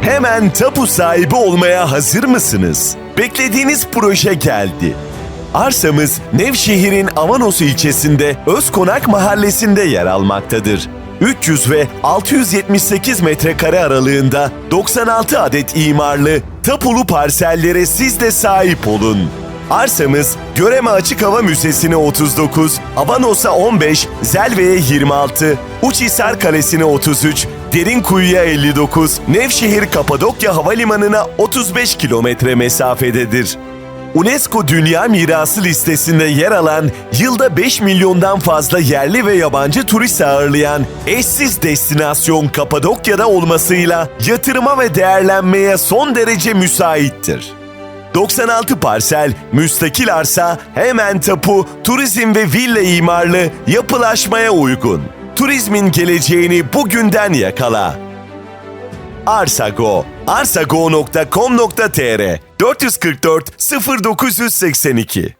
Hemen tapu sahibi olmaya hazır mısınız? Beklediğiniz proje geldi. Arsamız Nevşehir'in Avanos ilçesinde Özkonak mahallesinde yer almaktadır. 300 ve 678 metrekare aralığında 96 adet imarlı tapulu parsellere siz de sahip olun. Arsamız Göreme Açık Hava Müzesi'ne 39, Avanos'a 15, Zelve'ye 26, Uçhisar Kalesi'ne 33, Derinkuyu'ya 59, Nevşehir Kapadokya Havalimanı'na 35 kilometre mesafededir. UNESCO Dünya Mirası listesinde yer alan, yılda 5 milyondan fazla yerli ve yabancı turist ağırlayan eşsiz destinasyon Kapadokya'da olmasıyla yatırıma ve değerlenmeye son derece müsaittir. 96 parsel, müstakil arsa, hemen tapu, turizm ve villa imarlı, yapılaşmaya uygun. Turizmin geleceğini bugünden yakala. Arsago, arsago.com.tr 444 0982